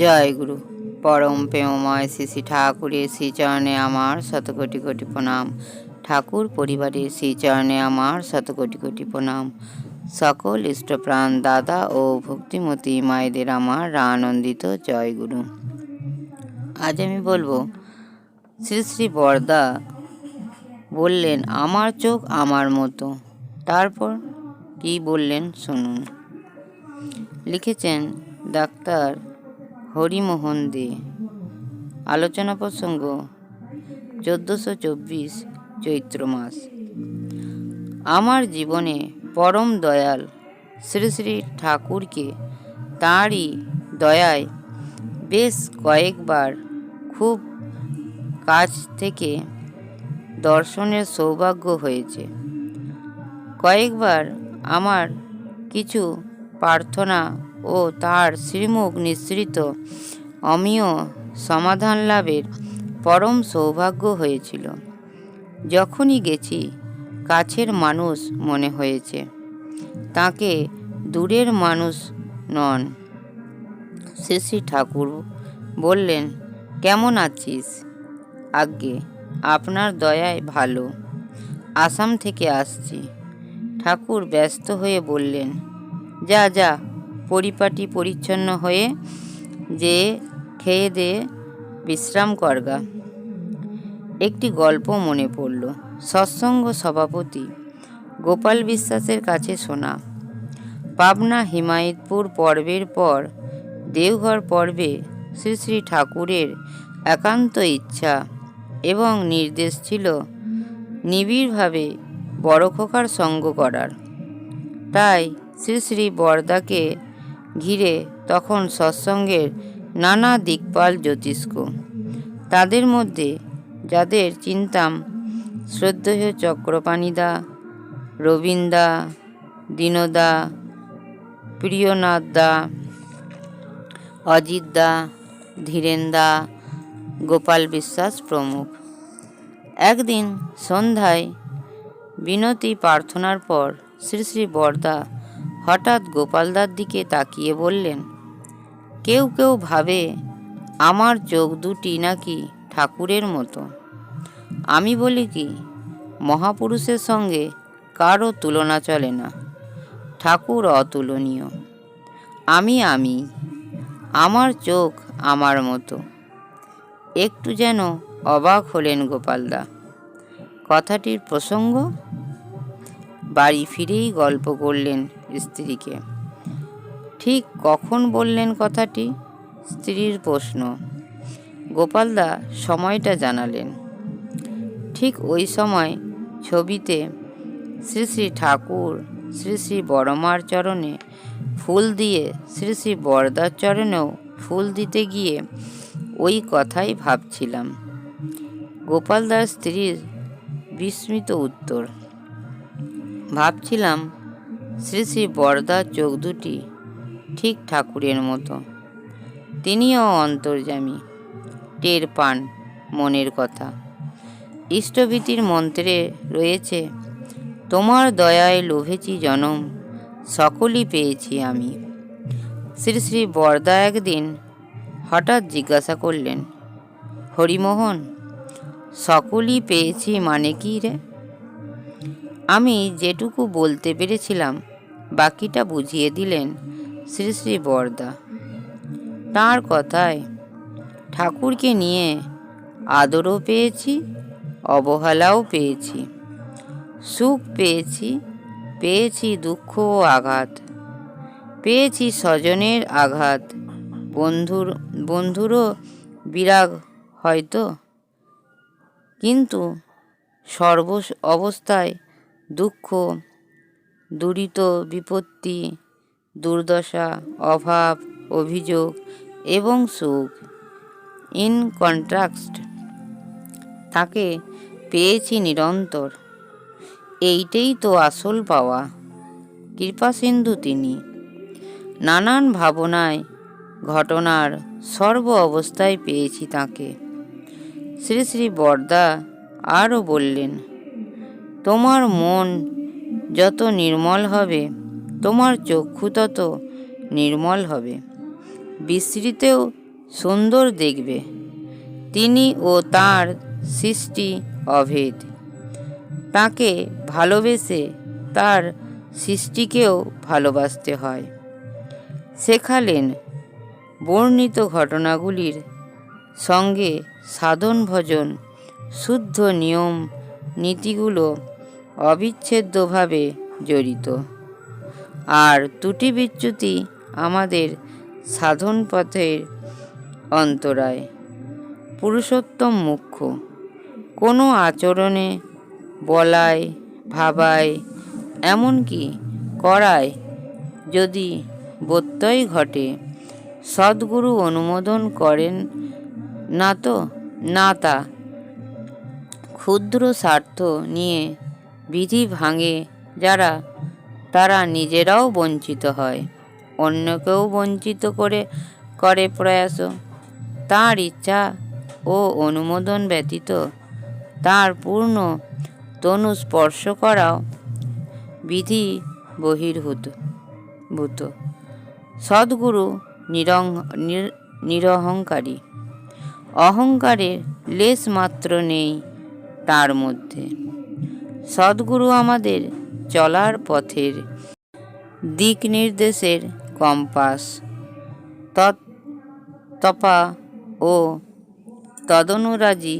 জয় গুরু। পরম প্রেমময় শ্রী ঠাকুরের শ্রীচরণে আমার শত কোটি কোটি প্রণাম। ঠাকুর পরিবারের শ্রীচরণে আমার শত কোটি কোটি প্রণাম। সকল ইষ্টপ্রাণ দাদা ও ভক্তিমতী মায়েদের আমার আনন্দিত জয় গুরু। আজ আমি বলব শ্রী শ্রী বরদা বললেন, আমার চোখ আমার মতো। তারপর কি বললেন, শুনুন। লিখেছেন ডাক্তার হরিমোহন দে। আলোচনা প্রসঙ্গ, চোদ্দোশো চব্বিশ চৈত্র মাস। আমার জীবনে পরম দয়াল শ্রী শ্রী ঠাকুরকে তাঁরই দয়ায় বেশ কয়েকবার খুব কাছ থেকে দর্শনের সৌভাগ্য হয়েছে। কয়েকবার আমার কিছু প্রার্থনা ও তার শ্রীমুখ নিঃসৃত। অমীয় সমাধান লাভের পরম সৌভাগ্য হয়েছিল। যখনই গেছি, কাছের মানুষ মনে হয়েছে। তাকে দূরের মানুষ নন। শ্রী ঠাকুর বললেন, কেমন আছিস? আজ্ঞে, আপনার দয়ায় ভালো। আসাম থেকে আসছি। ঠাকুর ব্যস্ত হয়ে বললেন, যা যা পরিপাটি পরিচ্ছন্ন হয়ে যে খেয়ে দে বিশ্রাম করগা একটি গল্প মনে পড়ল। সৎসঙ্গ সভাপতি গোপাল বিশ্বাসের কাছে শোনা। পাবনা হিমায়তপুর পর্বের পর, দেওঘর পর্বে শ্রী শ্রী ঠাকুরের একান্ত ইচ্ছা এবং নির্দেশ ছিল নিবিড়ভাবে বড় খোকার সঙ্গ করার। তাই শ্রী শ্রী বরদাকে ঘিরে তখন সৎসঙ্গের নানা দিকপাল জ্যোতিষ্ক। তাদের মধ্যে যাদের চিন্তাম শ্রদ্ধেয় চক্রপাণীদা, রবীন্দা, দীনদা প্রিয়নাথ দা অজিত দা ধীরেন দা গোপাল বিশ্বাস প্রমুখ। একদিন সন্ধ্যায় বিনতি প্রার্থনার পর শ্রী শ্রী বরদা হঠাৎ গোপালদার দিকে তাকিয়ে বললেন, কেউ কেউ ভাবে আমার চোখ দুটি নাকি ঠাকুরের মতো। আমি বলি কি, মহাপুরুষের সঙ্গে কারও তুলনা চলে না। ঠাকুর অতুলনীয়। আমি আমি, আমার চোখ আমার মতো। একটু যেন অবাক হলেন গোপালদা। কথাটির প্রসঙ্গ? বাড়ি ফিরেই গল্প করলেন স্ত্রীকে। ঠিক কখন বললেন কথাটি? স্ত্রীর প্রশ্ন। গোপালদা সময়টা জানালেন। ঠিক ওই সময় ছবিতে শ্রী শ্রী ঠাকুর, শ্রী শ্রী বড়মার চরণে ফুল দিয়ে শ্রী শ্রী বরদার চরণেও ফুল দিতে গিয়ে ওই কথাই ভাবছিলাম। গোপালদার স্ত্রীর বিস্মিত উত্তর। ভাবছিলাম শ্রী শ্রী বরদার চোখ দুটি ঠিক ঠাকুরের মতো। তিনিও অন্তর্যামী, টের পান মনের কথা। ইষ্টভীতির মন্ত্রে রয়েছে, তোমার দয়ায় লোভেছি জনম, সকলই পেয়েছি আমি। শ্রী শ্রী বরদা একদিন হঠাৎ জিজ্ঞাসা করলেন, হরিমোহন, সকলই পেয়েছি মানে কি রে? আমি যেটুকু বলতে পেরেছিলাম, বাকিটা বুঝিয়ে দিলেন শ্রী শ্রী বরদা। তাঁর কথায়, ঠাকুরকে নিয়ে আদরও পেয়েছি, অবহেলাও পেয়েছি, সুখ পেয়েছি পেয়েছি দুঃখ ও আঘাত, পেয়েছি স্বজনের আঘাত, বন্ধুর, বন্ধুরও বিরাগ হয়তো, কিন্তু সর্ব অবস্থায় দুঃখ, দুরিত বিপত্তি, দুর্দশা, অভাব, অভিযোগ এবং সুখ। ইন কন্ট্রাস্ট তাকে পেয়েছি নিরন্তর। এইটাই তো আসল পাওয়া। কৃপাসিন্ধু তিনি। নানান ভাবনায় ঘটনার সর্ব অবস্থায় পেয়েছি তাকে। শ্রী শ্রী বরদা আরও বললেন তোমার মন যত নির্মল হবে, তোমার চক্ষু তত নির্মল হবে। বিশ্রীতেও সুন্দর দেখবে, তিনি ও তার সৃষ্টি অভেদ। তাকে ভালোবেসে তার সৃষ্টিকেও ভালোবাসতে হয়। শেখালেন বর্ণিত ঘটনাগুলির সঙ্গে সাধন ভজন, শুদ্ধ নিয়ম, নীতিগুলো অবিচ্ছেদ্যভাবে জড়িত। আর ত্রুটি বিচ্যুতি আমাদের সাধন পথের অন্তরায়। পুরুষোত্তম মুখ্য। কোনো আচরণে, বলায়, ভাবায়, এমনকি করায় যদি ব্যত্যয় ঘটে, সদ্গুরু অনুমোদন করেন না তো না তা ক্ষুদ্র স্বার্থ নিয়ে বিধি ভাঙে যারা, তারা নিজেরাও বঞ্চিত হয়। অন্যকেও বঞ্চিত করে করে প্রয়াস। তার ইচ্ছা ও অনুমোদন ব্যতীত তার পূর্ণ তনু স্পর্শ করাও বিধি বহির্ভূত, ভূত। সদ্গুরু নিরং, নির- নিরহংকারী। অহংকারের লেশ মাত্র নেই তার মধ্যে। সদ্গুরু আমাদের চলার পথের দিক নির্দেশের কম্পাস। তপা ও তদনুরাজি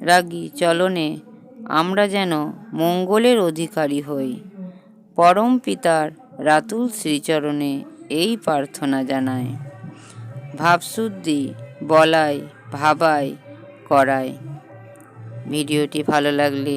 রাগী চলনে আমরা যেন মঙ্গলের অধিকারী হই। পরম পিতার রাতুল শ্রীচরণে এই প্রার্থনা জানায় ভাবশুদ্ধি বলায় ভাবায় করায় ভিডিওটি ভালো লাগলে